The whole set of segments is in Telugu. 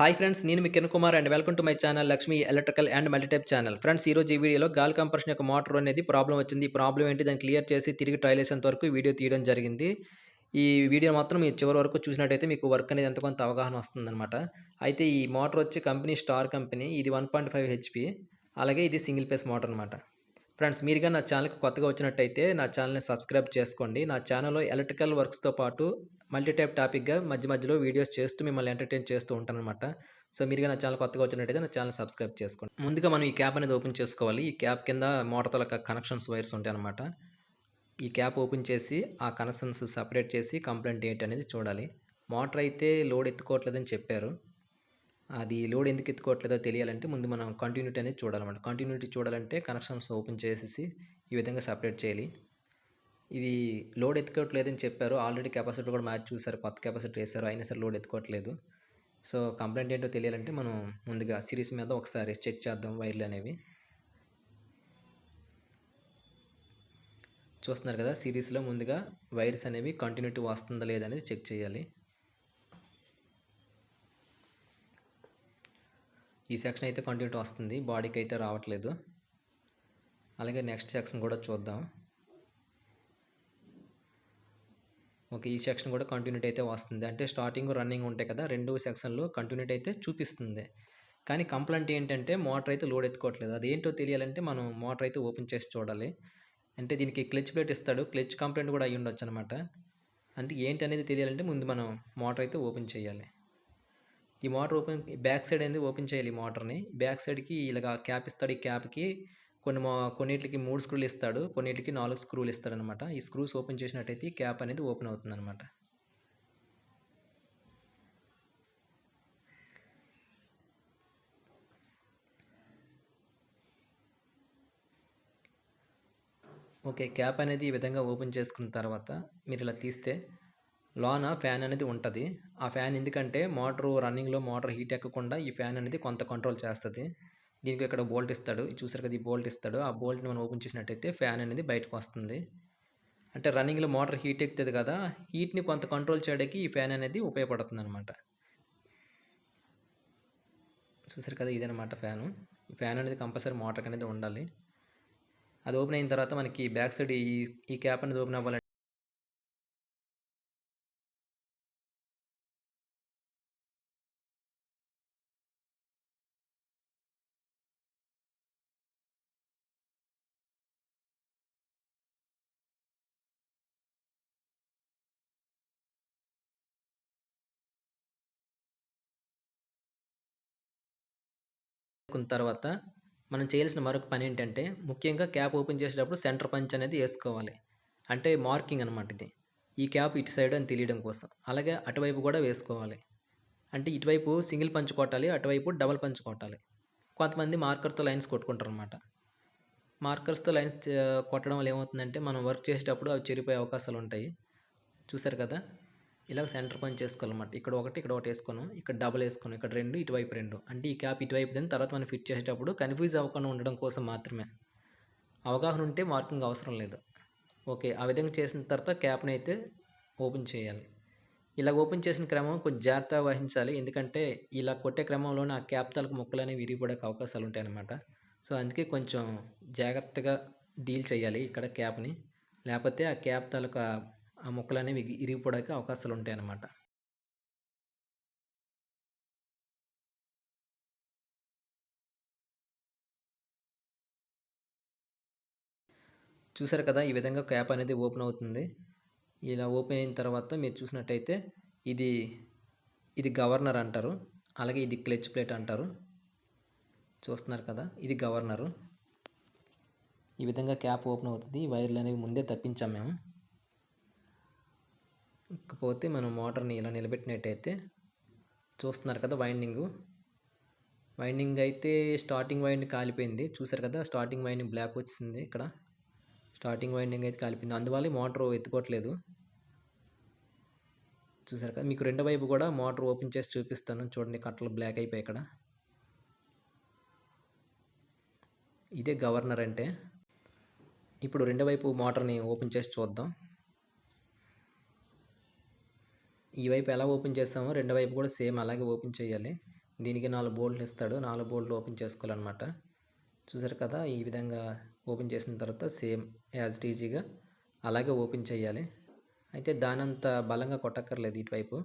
హాయ్ ఫ్రెండ్స్ నేను మీ Kiran Kumar and welcome to my channel Lakshmi electrical and multitype channel. Friends ఈరోజు ఈ వీడియోలో గాల్ కంప్రెషన్ యొక్క మోటార్ అనేది ప్రాబ్లం వచ్చింది. ఈ ప్రాబ్లం ఏంటి దాన్ని క్లియర్ చేసి తిరిగి ట్రయల్ చేసేంత వరకు వీడియో తీయడం జరిగింది. ఈ వీడియో మాత్రం మీరు చివరి వరకు చూసినట్టయితే మీకు వర్క్ అనేది ఎంత కొంత అవగాహన వస్తుందన్నమాట. అయితే ఈ మోటార్ వచ్చి కంపెనీ స్టార్ కంపెనీ ఇది వన్ పాయింట్ ఫైవ్ హెచ్పి. అలాగే ఇది సింగిల్ పేస్ మోటార్ అనమాట ఫ్రెండ్స్ మీరుగా నా ఛానల్కి కొత్తగా వచ్చినట్టయితే నా ఛానల్ని సబ్స్క్రైబ్ చేసుకోండి. నా ఛానల్లో ఎలక్ట్రికల్ వర్క్స్తో పాటు మల్టీ టైప్ టాపిక్గా మధ్య మధ్యలో వీడియోస్ చేస్తూ మిమ్మల్ని ఎంటర్టైన్ చేస్తూ ఉంటానమాట సో మీరుగా నా ఛానల్ కొత్తగా వచ్చినట్టయితే నా ఛానల్ సబ్స్క్రైబ్ చేసుకోండి. ముందుగా మనం ఈ క్యాప్ అనేది ఓపెన్ చేసుకోవాలి. ఈ క్యాప్ కింద మోటార్ తల కనెక్షన్స్ వైర్స్ ఉంటాయి అనమాట ఈ క్యాప్ ఓపెన్ చేసి ఆ కనెక్షన్స్ సపరేట్ చేసి కంప్లైంట్ ఏంటి అనేది చూడాలి. మోటార్ అయితే లోడ్ ఎత్తుకోవట్లేదని చెప్పారు. అది లోడ్ ఎందుకు ఎత్తుకోవట్లేదో తెలియాలంటే ముందు మనం కంటిన్యూటీ అనేది చూడాలన్నమాట. కంటిన్యూటీ చూడాలంటే కనెక్షన్స్ ఓపెన్ చేసేసి ఈ విధంగా సపరేట్ చేయాలి. ఇది లోడ్ ఎత్తుకోవట్లేదని చెప్పారు. ఆల్రెడీ కెపాసిటీ కూడా మ్యాచ్ చూసారు కొత్త కెపాసిటీ వేసారు అయినా సరే లోడ్ ఎత్తుకోవట్లేదు. సో కంప్లైంట్ ఏంటో తెలియాలంటే మనం ముందుగా సిరీస్ మీద ఒకసారి చెక్ చేద్దాం వైర్లు అనేవి. చూస్తున్నారు కదా సిరీస్లో ముందుగా వైర్స్ అనేవి కంటిన్యూటీ వస్తుందా లేదా అనేది చెక్ చేయాలి. ఈ సెక్షన్ అయితే కంటిన్యూటీ వస్తుంది. బాడీకి అయితే రావట్లేదు. అలాగే నెక్స్ట్ సెక్షన్ కూడా చూద్దాం. ఓకే ఈ సెక్షన్ కూడా కంటిన్యూటీ అయితే వస్తుంది. అంటే స్టార్టింగ్ రన్నింగ్ ఉంటాయి కదా రెండు సెక్షన్లు కంటిన్యూటీ అయితే చూపిస్తుంది. కానీ కంప్లైంట్ ఏంటంటే మోటార్ అయితే లోడ్ ఎత్తుకోవట్లేదు. అదేంటో తెలియాలంటే మనం మోటార్ అయితే ఓపెన్ చేసి చూడాలి. అంటే దీనికి క్లచ్ ప్లేట్ ఇస్తాడు. క్లచ్ కంప్లైంట్ కూడా అయ్యి ఉండొచ్చు అనమాట అంటే ఏంటి అనేది తెలియాలంటే ముందు మనం మోటార్ అయితే ఓపెన్ చేయాలి. ఈ మోటార్ ఓపెన్ బ్యాక్ సైడ్ అనేది ఓపెన్ చేయాలి ఈ మోటార్ని. బ్యాక్ సైడ్కి ఇలాగ క్యాప్ ఇస్తాడు ఈ క్యాప్కి కొన్ని మా కొన్నిటికి మూడు స్క్రూలు ఇస్తాడు కొన్నిటికి నాలుగు స్క్రూలు ఇస్తాడు అనమాట ఈ స్క్రూస్ ఓపెన్ చేసినట్టయితే ఈ క్యాప్ అనేది ఓపెన్ అవుతుంది అనమాట ఓకే క్యాప్ అనేది ఈ విధంగా ఓపెన్ చేసుకున్న తర్వాత మీరు ఇలా తీస్తే లోన ఫ్యాన్ అనేది ఉంటుంది. ఆ ఫ్యాన్ ఎందుకంటే మోటార్ రన్నింగ్లో మోటార్ హీట్ ఎక్కకుండా ఈ ఫ్యాన్ అనేది కొంత కంట్రోల్ చేస్తుంది. దీనికి ఇక్కడ బోల్ట్ ఇస్తాడు. చూసారు కదా ఈ బోల్ట్ ఇస్తాడు. ఆ బోల్ట్ని మనం ఓపెన్ చేసినట్టయితే ఫ్యాన్ అనేది బయటకు వస్తుంది. అంటే రన్నింగ్లో మోటార్ హీట్ ఎక్కుతుంది కదా హీట్ని కొంత కంట్రోల్ చేయడానికి ఈ ఫ్యాన్ అనేది ఉపయోగపడుతుంది అనమాట చూసారు కదా ఇదనమాట ఫ్యాను. ఈ ఫ్యాన్ అనేది కంపల్సరీ మోటార్ అనేది ఉండాలి. అది ఓపెన్ అయిన తర్వాత మనకి బ్యాక్ సైడ్ ఈ ఈ క్యాప్ అనేది ఓపెన్ అవ్వాలి వేసుకున్న తర్వాత మనం చేయాల్సిన మరొక పని ఏంటంటే ముఖ్యంగా క్యాప్ ఓపెన్ చేసేటప్పుడు సెంటర్ పంచ్ అనేది వేసుకోవాలి. అంటే మార్కింగ్ అనమాట ఇది. ఈ క్యాప్ ఇటు సైడ్ అని తెలియడం కోసం. అలాగే అటువైపు కూడా వేసుకోవాలి. అంటే ఇటువైపు సింగిల్ పంచ్ కొట్టాలి అటువైపు డబల్ పంచ్ కొట్టాలి. కొంతమంది మార్కర్తో లైన్స్ కొట్టుకుంటారు అనమాట మార్కర్స్తో లైన్స్ కొట్టడం వల్ల ఏమవుతుందంటే మనం వర్క్ చేసేటప్పుడు అవి చెరిపోయే అవకాశాలు ఉంటాయి. చూసారు కదా? ఇలాగ సెంటర్ పంచ్ చేసుకోవాలన్నమాట. ఇక్కడ ఒకటి ఇక్కడ ఒకటి వేసుకున్నాం ఇక్కడ డబల్ వేసుకున్నాం ఇక్కడ రెండు ఇటువైపు రెండు. అంటే ఈ క్యాప్ ఇటువైపు దాని తర్వాత మనం ఫిట్ చేసేటప్పుడు కన్ఫ్యూజ్ అవ్వకుండా ఉండడం కోసం మాత్రమే. అవగాహన ఉంటే మార్కింగ్ అవసరం లేదు. ఓకే ఆ విధంగా చేసిన తర్వాత క్యాప్ని అయితే ఓపెన్ చేయాలి. ఇలా ఓపెన్ చేసిన క్రమం కొంచెం జాగ్రత్త వహించాలి. ఎందుకంటే ఇలా కొట్టే క్రమంలోనే ఆ క్యాప్ తలకు ముక్కలు అనేవి విరిగిపడే అవకాశాలు ఉంటాయన్నమాట. సో అందుకే కొంచెం జాగ్రత్తగా డీల్ చేయాలి ఇక్కడ క్యాప్ని లేకపోతే ఆ క్యాప్ తాలూకా ఆ మొక్కలు అనేవి ఇరిగిపోవడానికి అవకాశాలు ఉంటాయి అన్నమాట చూసారు కదా ఈ విధంగా క్యాప్ అనేది ఓపెన్ అవుతుంది. ఇలా ఓపెన్ అయిన తర్వాత మీరు చూసినట్టయితే ఇది ఇది గవర్నర్ అంటారు. అలాగే ఇది క్లచ్ ప్లేట్ అంటారు. చూస్తున్నారు కదా ఇది గవర్నరు. ఈ విధంగా క్యాప్ ఓపెన్ అవుతుంది. వైర్లు అనేవి ముందే తప్పించాం మేము. ఇకపోతే మనం మోటార్ని ఇలా నిలబెట్టినట్టయితే చూస్తున్నారు కదా వైండింగు. వైండింగ్ అయితే స్టార్టింగ్ వైండింగ్ కాలిపోయింది. చూసారు కదా స్టార్టింగ్ వైండింగ్ బ్లాక్ వచ్చింది ఇక్కడ. స్టార్టింగ్ వైండింగ్ అయితే కాలిపోయింది. అందువల్ల మోటార్ ఎత్తుకోవట్లేదు. చూసారు కదా మీకు రెండో వైపు కూడా మోటార్ ఓపెన్ చేసి చూపిస్తాను. చూడండి కట్టలు బ్లాక్ అయిపోయి ఇక్కడ. ఇదే గవర్నర్ అంటే. ఇప్పుడు రెండో వైపు మోటార్ని ఓపెన్ చేసి చూద్దాం. ఈ వైపు ఎలా ఓపెన్ చేస్తామో రెండో వైపు కూడా సేమ్ అలాగే ఓపెన్ చేయాలి. దీనికి నాలుగు బోల్ట్లు ఇస్తాడు. నాలుగు బోల్ట్లు ఓపెన్ చేసుకోవాలన్నమాట. చూసారు కదా ఈ విధంగా ఓపెన్ చేసిన తర్వాత సేమ్ యాజ్ ఈజీగా అలాగే ఓపెన్ చేయాలి. అయితే దానంత బలంగా కొట్టక్కర్లేదు ఇటువైపు.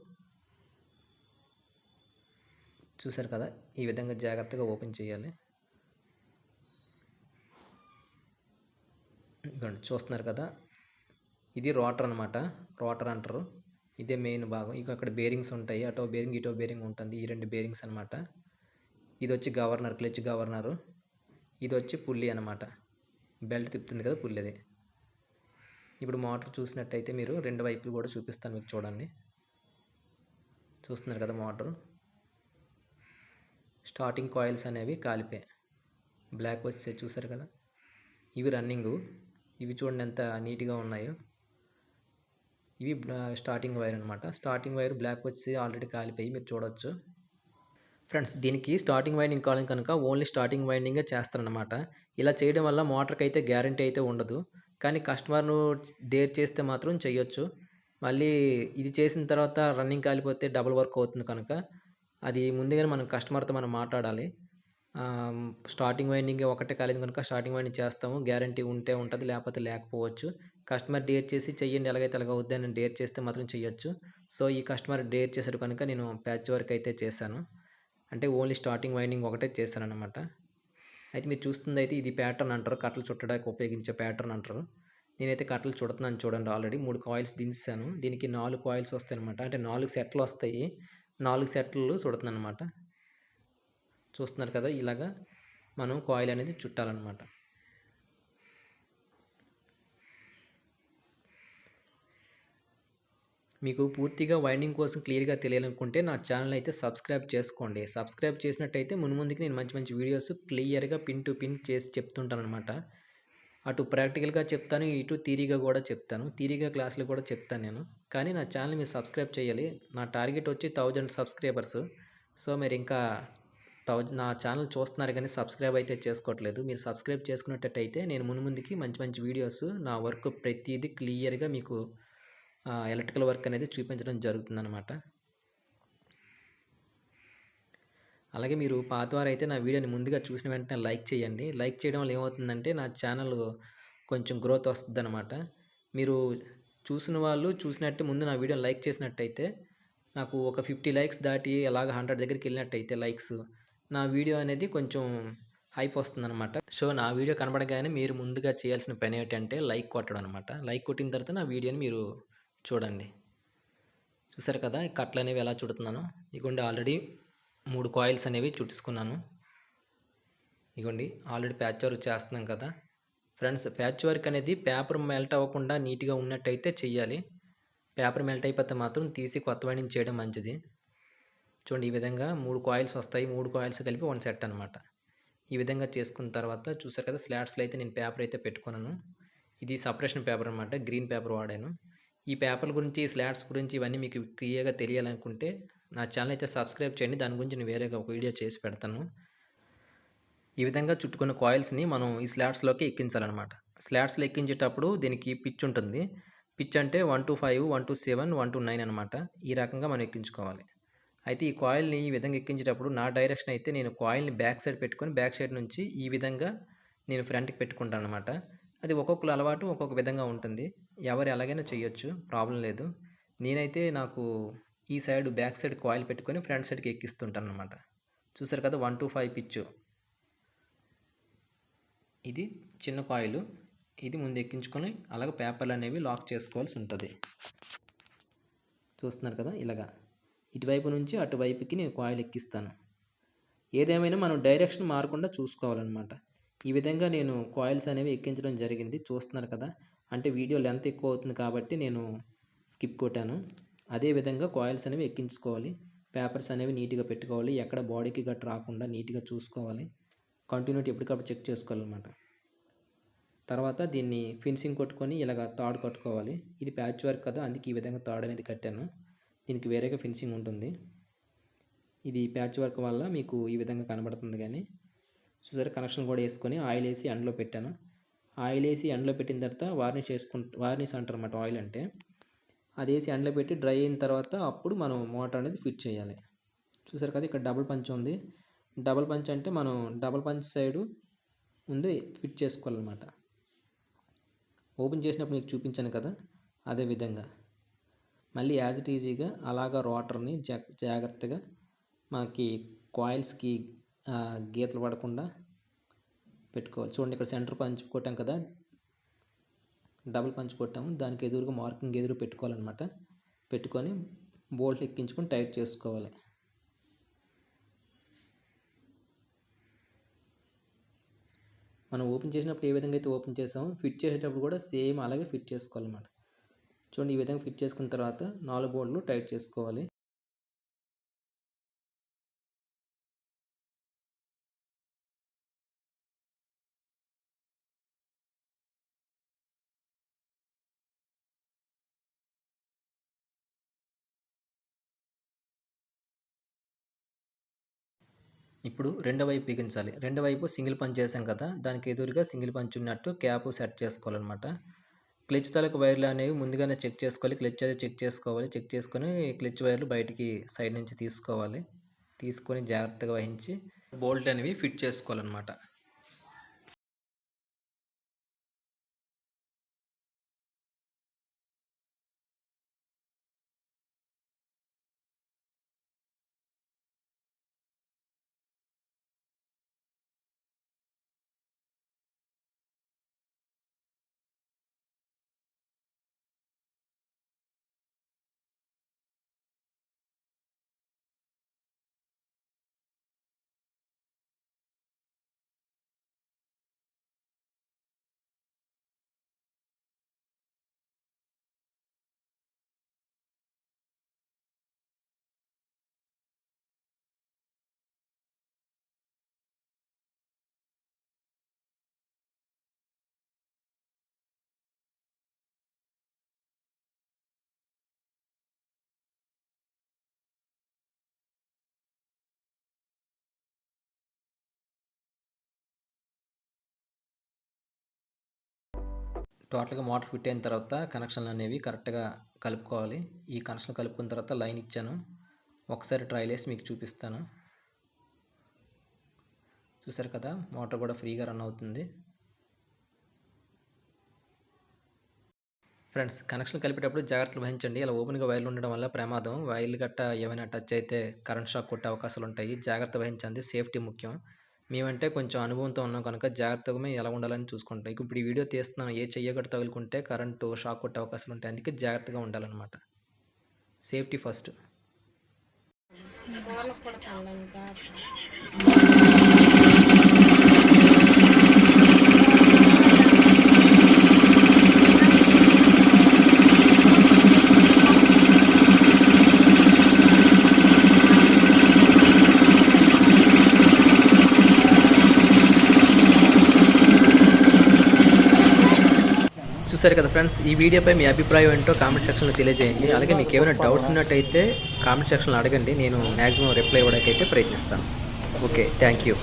చూసారు కదా ఈ విధంగా జాగ్రత్తగా ఓపెన్ చేయాలి. చూస్తున్నారు కదా ఇది రోటర్ అనమాట రోటర్ అంటారు. ఇదే మెయిన్ భాగం. ఇక అక్కడ బేరింగ్స్ ఉంటాయి. అటో బేరింగ్ ఇటో బేరింగ్ ఉంటుంది. ఈ రెండు బేరింగ్స్ అనమాట ఇది వచ్చి గవర్నర్ క్లచ్ గవర్నరు ఇది వచ్చి పుల్లి అనమాట బెల్ట్ తిప్పుతుంది కదా పుల్లి అది ఇప్పుడు మోటార్ చూసినట్టయితే మీరు రెండు వైపులు కూడా చూపిస్తాను మీకు చూడండి. చూస్తున్నారు కదా మోటారు స్టార్టింగ్ కాయిల్స్ అనేవి కాలిపే బ్లాక్ వచ్చి చూసారు కదా? ఇవి రన్నింగు ఇవి చూడండి ఎంత నీట్గా ఉన్నాయో. ఇవి స్టార్టింగ్ వైర్ అనమాట స్టార్టింగ్ వైర్ బ్లాక్ వచ్చి ఆల్రెడీ కాలిపోయి మీరు చూడొచ్చు. ఫ్రెండ్స్ దీనికి స్టార్టింగ్ వైండింగ్ కావాలి కనుక ఓన్లీ స్టార్టింగ్ వైండింగే చేస్తారనమాట ఇలా చేయడం వల్ల మోటార్కి అయితే గ్యారంటీ అయితే ఉండదు. కానీ కస్టమర్ను డేర్ చేస్తే మాత్రం చేయొచ్చు మళ్ళీ ఇది చేసిన తర్వాత రన్నింగ్ కాలిపోతే డబుల్ వర్క్ అవుతుంది కనుక. అది ముందుగానే మనం కస్టమర్తో మనం మాట్లాడాలి. స్టార్టింగ్ వైండింగ్ ఒకటే కాలేదు కనుక స్టార్టింగ్ వైండింగ్ చేస్తాము. గ్యారంటీ ఉంటే ఉంటుంది లేకపోతే లేకపోవచ్చు. కస్టమర్ డేర్ చేసి చెయ్యండి ఎలాగైతే ఎలాగ అవుద్ది అని డేర్ చేస్తే మాత్రం చేయొచ్చు సో ఈ కస్టమర్ డేర్ చేశాడు కనుక నేను ప్యాచ్ వర్క్ అయితే చేశాను. అంటే ఓన్లీ స్టార్టింగ్ వైండింగ్ ఒకటే చేశాను అనమాట అయితే మీరు చూస్తుంది అయితే ఇది ప్యాటర్న్ అంటారు. కట్టలు చుట్టడానికి ఉపయోగించే ప్యాటర్న్ అంటారు. నేనైతే కట్టలు చుడుతున్నాను చూడండి ఆల్రెడీ. మూడు కాయిల్స్ దించాను దీనికి నాలుగు కాయిల్స్ వస్తాయి అనమాట అంటే నాలుగు సెట్లు వస్తాయి. నాలుగు సెట్లు చుడుతున్నాను అనమాట చూస్తున్నారు కదా ఇలాగా మనం కాయిల్ అనేది చుట్టాలన్నమాట. మీకు పూర్తిగా వైండింగ్ కోసం క్లియర్గా తెలియాలనుకుంటే నా ఛానల్ అయితే సబ్స్క్రైబ్ చేసుకోండి. సబ్స్క్రైబ్ చేసినట్టయితే మునుముందుకి నేను మంచి మంచి వీడియోస్ క్లియర్గా పిన్ టు పిన్ చేసి చెప్తుంటాను అనమాట అటు ప్రాక్టికల్గా చెప్తాను ఇటు థీరీగా కూడా చెప్తాను. థీరీగా క్లాసులు కూడా చెప్తాను నేను. కానీ నా ఛానల్ మీరు సబ్స్క్రైబ్ చేయాలి. నా టార్గెట్ వచ్చి థౌజండ్ సబ్స్క్రైబర్స్. సో మీరు ఇంకా థౌజండ్ నా ఛానల్ చూస్తున్నారు కానీ సబ్స్క్రైబ్ అయితే చేసుకోవట్లేదు. మీరు సబ్స్క్రైబ్ చేసుకున్నట్టయితే నేను మున్ముందుకి మంచి మంచి వీడియోస్ నా వర్క్ ప్రతిదీ క్లియర్గా మీకు ఎలక్ట్రికల్ వర్క్ అనేది చూపించడం జరుగుతుందన్నమాట. అలాగే మీరు పాతవారు అయితే నా వీడియోని ముందుగా చూసిన వెంటనే లైక్ చేయండి. లైక్ చేయడం వల్ల ఏమవుతుందంటే నా ఛానల్ కొంచెం గ్రోత్ వస్తుంది అనమాట మీరు చూసిన వాళ్ళు చూసినట్టు ముందు నా వీడియోని లైక్ చేసినట్టయితే నాకు ఒక ఫిఫ్టీ లైక్స్ దాటి అలాగ హండ్రెడ్ దగ్గరికి వెళ్ళినట్టయితే లైక్స్ నా వీడియో అనేది కొంచెం హైప్ వస్తుందన్నమాట. సో నా వీడియో కనబడగానే మీరు ముందుగా చేయాల్సిన పని ఏంటంటే లైక్ కొట్టడం అనమాట లైక్ కొట్టిన తర్వాత నా వీడియోని మీరు చూడండి. చూసారు కదా ఈ కట్లు అనేవి ఎలా చుడుతున్నాను? ఇగోండి ఆల్రెడీ మూడు కాయిల్స్ అనేవి చుట్టుకున్నాను ఇగోండి ఆల్రెడీ ప్యాచ్ వర్క్ చేస్తున్నాం కదా. ఫ్రెండ్స్ ప్యాచ్ వర్క్ అనేది పేపర్ మెల్ట్ అవ్వకుండా నీట్గా ఉన్నట్టయితే చెయ్యాలి. పేపర్ మెల్ట్ అయిపోతే మాత్రం తీసి కొత్త వైండింగ్ చేయడం మంచిది. చూడండి ఈ విధంగా మూడు కాయిల్స్ వస్తాయి. మూడు కాయిల్స్ కలిపి వన్ సెట్ అనమాట ఈ విధంగా చేసుకున్న తర్వాత చూసారు కదా స్లాట్స్లో అయితే నేను పేపర్ అయితే పెట్టుకున్నాను. ఇది సపరేషన్ పేపర్ అనమాట గ్రీన్ పేపర్ వాడాను. ఈ పేపర్ల గురించి స్లాట్స్ గురించి ఇవన్నీ మీకు క్లియర్గా తెలియాలనుకుంటే నా ఛానల్ అయితే సబ్స్క్రైబ్ చేయండి. దాని గురించి నేను వేరేగా ఒక వీడియో చేసి పెడతాను. ఈ విధంగా చుట్టుకున్న కాయిల్స్ని మనం ఈ స్లాట్స్లోకి ఎక్కించాలన్నమాట. స్లాట్స్లో ఎక్కించేటప్పుడు దీనికి పిచ్ ఉంటుంది. పిచ్ అంటే one two five one two seven one two nine అనమాట ఈ రకంగా మనం ఎక్కించుకోవాలి. అయితే ఈ కాయిల్ని ఈ విధంగా ఎక్కించేటప్పుడు నా డైరెక్షన్ అయితే నేను కాయిల్ని బ్యాక్ సైడ్ పెట్టుకొని బ్యాక్ సైడ్ నుంచి ఈ విధంగా నేను ఫ్రంట్కి పెట్టుకుంటాను అనమాట అది ఒక్కొక్కరు అలవాటు ఒక్కొక్క విధంగా ఉంటుంది. ఎవరు ఎలాగైనా చేయొచ్చు ప్రాబ్లం లేదు. నేనైతే నాకు ఈ సైడ్ బ్యాక్ సైడ్ కాయిల్ పెట్టుకొని ఫ్రంట్ సైడ్కి ఎక్కిస్తుంటాను అనమాట చూసారు కదా వన్ టూ ఫైవ్ పిచ్చు. ఇది చిన్న కాయిల్. ఇది ముందు ఎక్కించుకొని అలాగే పేపర్లు అనేవి లాక్ చేసుకోవాల్సి ఉంటుంది. చూస్తున్నారు కదా ఇలాగా. ఇటువైపు నుంచి అటువైపుకి నేను కాయిల్ ఎక్కిస్తాను. ఏదేమైనా మనం డైరెక్షన్ మారకుండా చూసుకోవాలన్నమాట. ఈ విధంగా నేను కాయిల్స్ అనేవి ఎక్కించడం జరిగింది. చూస్తున్నారు కదా అంటే వీడియో లెంత్ ఎక్కువ అవుతుంది కాబట్టి నేను స్కిప్ కొట్టాను. అదే విధంగా కాయిల్స్ అనేవి ఎక్కించుకోవాలి. పేపర్స్ అనేవి నీట్గా పెట్టుకోవాలి. ఎక్కడ బాడీకి గట్టు రాకుండా నీట్గా చూసుకోవాలి. కంటిన్యూటీ ఎప్పటికప్పుడు చెక్ చేసుకోవాలన్నమాట. తర్వాత దీన్ని ఫినిషింగ్ కొట్టుకొని ఇలాగ తాడు కట్టుకోవాలి. ఇది ప్యాచ్ వర్క్ కదా అందుకే ఈ విధంగా తాడు అనేది కట్టాను. దీనికి వేరేగా ఫినిషింగ్ ఉంటుంది. ఇది ప్యాచ్ వర్క్ వల్ల మీకు ఈ విధంగా కనబడుతుంది కానీ చూసారు? కనెక్షన్ కూడా వేసుకొని ఆయిల్ వేసి ఎండలో పెట్టాను. ఆయిల్ వేసి ఎండలో పెట్టిన తర్వాత వార్నిష్ వేసుకుంటా వార్నిష్ అంటారు అనమాట ఆయిల్ అంటే. అది వేసి ఎండలో పెట్టి డ్రై అయిన తర్వాత అప్పుడు మనం మోటార్ అనేది ఫిట్ చేయాలి. చూసారు కదా ఇక్కడ డబుల్ పంచ్ ఉంది. డబుల్ పంచ్ అంటే మనం డబుల్ పంచ్ సైడు ముందు ఫిట్ చేసుకోవాలన్నమాట. ఓపెన్ చేసినప్పుడు మీకు చూపించాను కదా అదే విధంగా. మళ్ళీ యాజ్ ఇట్ ఈజీగా అలాగా రోటర్ని జాగ్రత్తగా మనకి కాయిల్స్కి గీతలు పడకుండా పెట్టుకోవాలి. చూడండి ఇక్కడ సెంటర్ పంచ్ కొట్టాం కదా. డబుల్ పంచ్ కొట్టాము. దానికి ఎదురుగా మార్కింగ్ ఎదురు పెట్టుకోవాలన్నమాట. పెట్టుకొని బోల్ట్ ఎక్కించుకొని టైట్ చేసుకోవాలి. మనం ఓపెన్ చేసినప్పుడు ఏ విధంగా అయితే ఓపెన్ చేసామో ఫిట్ చేసేటప్పుడు కూడా సేమ్ అలాగే ఫిట్ చేసుకోవాలన్నమాట. చూడండి ఈ విధంగా ఫిట్ చేసుకున్న తర్వాత నాలుగు బోర్డులు టైట్ చేసుకోవాలి. ఇప్పుడు రెండో వైపు బిగించాలి. రెండో వైపు సింగిల్ పంచ్ చేసాం కదా దానికి ఎదురుగా సింగిల్ పంచ్ ఉన్నట్టు క్యాప్ సెట్ చేసుకోవాలన్నమాట. క్లిచ్ తాలూకు వైర్లు అనేవి ముందుగానే చెక్ చేసుకోవాలి. క్లిచ్ అది చెక్ చేసుకోవాలి. చెక్ చేసుకొని క్లిచ్ వైర్లు బయటికి సైడ్ నుంచి తీసుకోవాలి. తీసుకొని జాగ్రత్తగా వహించి బోల్ట్ అనేవి ఫిట్ చేసుకోవాలన్నమాట. టోటల్గా మోటార్ ఫిట్ అయిన తర్వాత కనెక్షన్లు అనేవి కరెక్ట్గా కలుపుకోవాలి. ఈ కనెక్షన్ కలుపుకున్న తర్వాత లైన్ ఇచ్చాను. ఒకసారి ట్రైల్ వేసి మీకు చూపిస్తాను. చూసారు కదా మోటార్ కూడా ఫ్రీగా రన్ అవుతుంది. ఫ్రెండ్స్ కనెక్షన్ కలిపేటప్పుడు జాగ్రత్తలు వహించండి. ఇలా ఓపెన్గా వైర్లు ఉండడం వల్ల ప్రమాదం. వైర్లు గట్ట ఏమైనా టచ్ అయితే కరెంట్ షాక్ కొట్టే అవకాశాలు ఉంటాయి. జాగ్రత్త వహించండి. సేఫ్టీ ముఖ్యం. మేమంటే కొంచెం అనుభవంతో ఉన్నాం కనుక జాగ్రత్తగా మేము ఎలా ఉండాలని చూసుకుంటాం. ఇక ఇప్పుడు ఈ వీడియో తీస్తున్నాం ఏ చెయ్యగట్టు తగులుకుంటే కరెంటు షాక్ కొట్టే అవకాశాలు ఉంటాయి. అందుకే జాగ్రత్తగా ఉండాలన్నమాట. సేఫ్టీ ఫస్ట్ వాళ్ళకు చూసారు కదా ఫ్రెండ్స్ ఈ వీడియోపై మీ అభిప్రాయం ఏంటో కామెంట్ సెక్షన్లో తెలియజేయండి. అలాగే మీకు ఏమైనా డౌట్స్ ఉన్నట్టయితే కామెంట్ సెక్షన్లో అడగండి. నేను మ్యాక్సిమం రిప్లై ఇవ్వడానికి అయితే ప్రయత్నిస్తాను. Okay thank you.